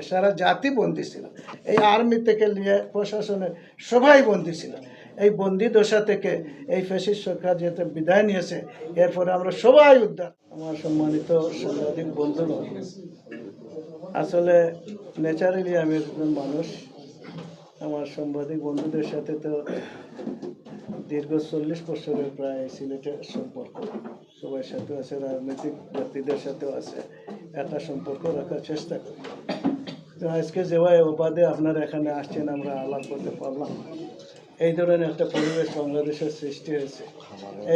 পারেনি সারা জাতি বন্দী ছিল। এই আর্মি থেকে নিয়ে প্রশাসনের সবাই বন্দী ছিল। এই বন্দি দশা থেকে এই ফেসিস সরকার যেহেতু বিদায় নিয়েছে, এরপরে আমরা সবাই উদ্ধার। আমার সম্মানিত সাংবাদিক বন্ধুরা, আসলে ন্যাচারালি আমি একজন মানুষ, আমার সাংবাদিক বন্ধুদের সাথে তো দীর্ঘ চল্লিশ বছরের প্রায় সিলেটের সম্পর্ক। সবার সাথে আছে, রাজনৈতিক ব্যক্তিদের সাথেও আছে। একটা সম্পর্ক রাখার চেষ্টা করি। আজকে যেভাবে উপাদে আপনারা এখানে আসছেন আমরা আলাপ করতে পারলাম এই ধরনের একটা পরিবেশ বাংলাদেশের সৃষ্টি হয়েছে।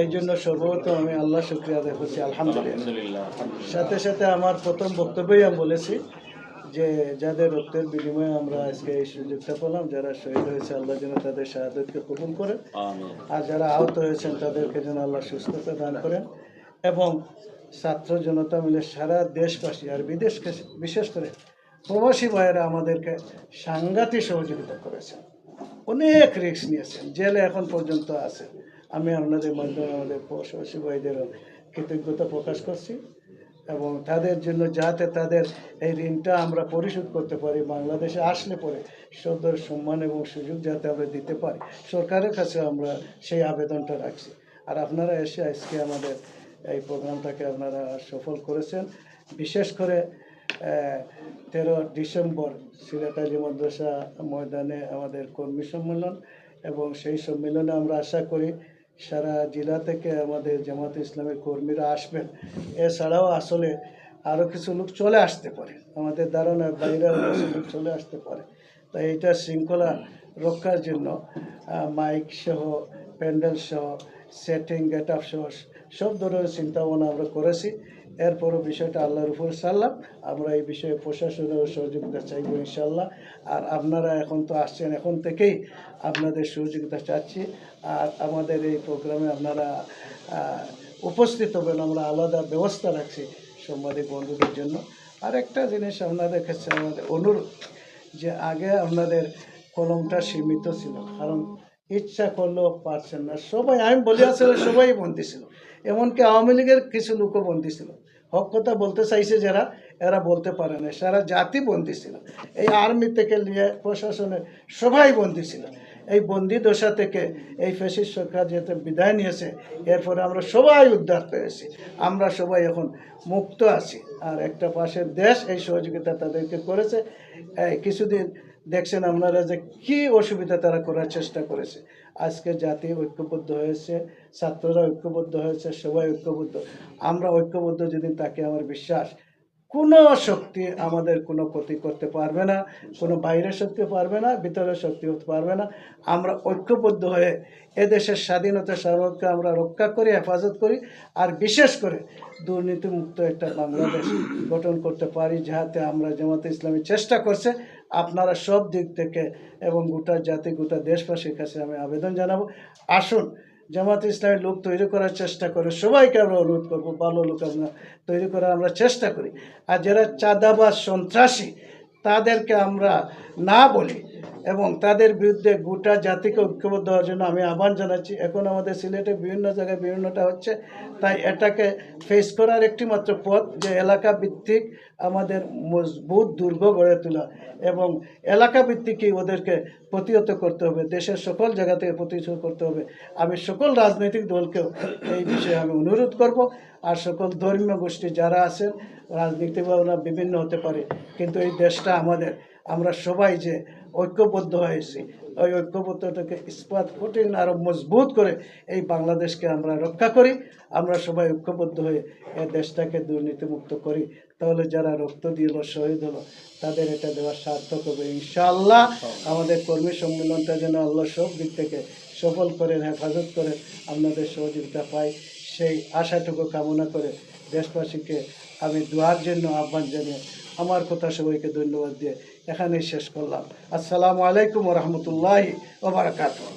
এই জন্য সর্বপ্রথম আমি আল্লাহ শুক্রিয়া আদায় করছি আলহামদুলিল্লাহ। সাথে সাথে আমার প্রথম বক্তব্যই আমি বলেছি যে যাদের রক্তের বিনিময়ে আমরা আজকে এই সুযোগটা পেলাম যারা শহীদ হয়েছে আল্লাহ যেন তাদের শাহাদতকে কবুল করেন। আর যারা আহত হয়েছেন তাদেরকে যেন আল্লাহ সুস্থতা দান করেন। এবং ছাত্র জনতা মিলে সারা দেশবাসী আর বিদেশকে বিশেষ করে প্রবাসী ভাইয়েরা আমাদেরকে সাংঘাতিক সহযোগিতা করেছেন। অনেক রিস্ক নিয়েছেন। জেলে এখন পর্যন্ত আছে। আমি আপনাদের মাধ্যমে আমাদের প্রবাসী ভাইদেরও কৃতজ্ঞতা প্রকাশ করছি এবং তাদের জন্য যাতে তাদের এই ঋণটা আমরা পরিশোধ করতে পারি, বাংলাদেশে আসলে পরে সদর সম্মান এবং সুযোগ যাতে আমরা দিতে পারি, সরকারের কাছে আমরা সেই আবেদনটা রাখছি। আর আপনারা এসে আজকে আমাদের এই প্রোগ্রামটাকে আপনারা সফল করেছেন। বিশেষ করে তেরো ডিসেম্বর সিরাত আলী মাদ্রাসা ময়দানে আমাদের কর্মী সম্মেলন এবং সেই সম্মেলনে আমরা আশা করি সারা জেলা থেকে আমাদের জামাত ইসলামের কর্মীরা আসবেন। এছাড়াও আসলে আরও কিছু লোক চলে আসতে পারে। আমাদের ধারণা বাইরেও কিছু লোক চলে আসতে পারে। তাই এইটা শৃঙ্খলা রক্ষার জন্য মাইক সহ, প্যান্ডেল সহ সেটিং গেট আপ সহ সব ধরনের চিন্তা ভাবনা আমরা করেছি। এরপরও বিষয়টা আল্লাহর উপর সারলাম আমরা এই বিষয়ে প্রশাসনের সহযোগিতা চাইব ইনশাল্লাহ আর আপনারা এখন তো আসছেন এখন থেকেই আপনাদের সহযোগিতা চাচ্ছি। আর আমাদের এই প্রোগ্রামে আপনারা উপস্থিত হবেন। আমরা আলাদা ব্যবস্থা রাখছি সাংবাদিক বন্ধুদের জন্য। আর একটা জিনিস আপনাদের কাছে আমাদের অনুরোধ যে আগে আপনাদের কলমটা সীমিত ছিল। কারণ ইচ্ছা করলেও পারছেন না। সবাই, আমি বলি আসলে সবাই বন্দী ছিল। এমনকি আওয়ামী লীগের কিছু লোকও বন্দী ছিল। হক কথা বলতে চাইছে যারা, এরা বলতে পারে না সারা জাতি বন্দী ছিল। এই আর্মি থেকে নিয়ে প্রশাসনের সবাই বন্দী ছিল। এই বন্দি দশা থেকে এই ফেসিস সরকার যেহেতু বিদায় নিয়েছে, এরপরে আমরা সবাই উদ্ধার পেয়েছি। আমরা সবাই এখন মুক্ত আছি। আর একটা পাশের দেশ এই সহযোগিতা তাদেরকে করেছে। এই কিছুদিন দেখছেন আপনারা যে কি অসুবিধা তারা করার চেষ্টা করেছে। আজকে জাতি ঐক্যবদ্ধ হয়েছে, ছাত্ররা ঐক্যবদ্ধ হয়েছে, সবাই ঐক্যবদ্ধ। আমরা ঐক্যবদ্ধ যদি তাকে আমার বিশ্বাস কোনো শক্তি আমাদের কোনো ক্ষতি করতে পারবে না, কোনো বাইরের শক্তি পারবে না, ভিতরের শক্তি হতে পারবে না। আমরা ঐক্যবদ্ধ হয়ে এদেশের স্বাধীনতা সার্বভৌমত্ব আমরা রক্ষা করি, হেফাজত করি, আর বিশেষ করে দুর্নীতিমুক্ত একটা বাংলাদেশ গঠন করতে পারি, যাহাতে আমরা জামাতে ইসলামী চেষ্টা করছে আপনারা সব দিক থেকে এবং গোটা জাতি, গোটা দেশবাসীর কাছে আমি আবেদন জানাব। আসুন জামাত ইসলামের লোক তৈরি করার চেষ্টা করে, সবাইকে আমরা অনুরোধ করব, ভালো লোক আমরা তৈরি করার আমরা চেষ্টা করি। আর যারা চাঁদাবাজ সন্ত্রাসী, তাদেরকে আমরা না বলি এবং তাদের বিরুদ্ধে গোটা জাতিকে ঐক্যবদ্ধ হওয়ার জন্য আমি আহ্বান জানাচ্ছি। এখন আমাদের সিলেটে বিভিন্ন জায়গায় বিভিন্নটা হচ্ছে। তাই এটাকে ফেস করার একটি মাত্র পথ যে এলাকা ভিত্তিক আমাদের মজবুত দুর্গ গড়ে তোলা এবং এলাকা ভিত্তিকই ওদেরকে প্রতিহত করতে হবে, দেশের সকল জায়গা থেকে প্রতিহত করতে হবে। আমি সকল রাজনৈতিক দলকেও এই বিষয়ে আমি অনুরোধ করব আর সকল ধর্মীয় গোষ্ঠী যারা আছেন, রাজনীতি ভাবনা বিভিন্ন হতে পারে, কিন্তু এই দেশটা আমাদের আমরা সবাই যে ঐক্যবদ্ধ হয়েছি ওই ঐক্যবদ্ধটাকে ইস্পাত কঠিন আরও মজবুত করে এই বাংলাদেশকে আমরা রক্ষা করি আমরা সবাই ঐক্যবদ্ধ হয়ে এই দেশটাকে দুর্নীতিমুক্ত করি। তাহলে যারা রক্ত দিল শহীদ হলো তাদের এটা দেওয়ার সার্থক হবে। ইনশাআল্লাহ আমাদের কর্মী সম্মেলনটা যেন আল্লাহ সব দিক থেকে সফল করেন হেফাজত করে আপনাদের সহযোগিতা পাই সেই আশাটুকু কামনা করে দেশবাসীকে আমি দোয়ার জন্য আহ্বান জানিয়ে আমার কথা সবাইকে ধন্যবাদ দিয়ে এখানেই শেষ করলাম। আসসালামু আলাইকুম রহমতুল্লাহ ওবরাকাতুহ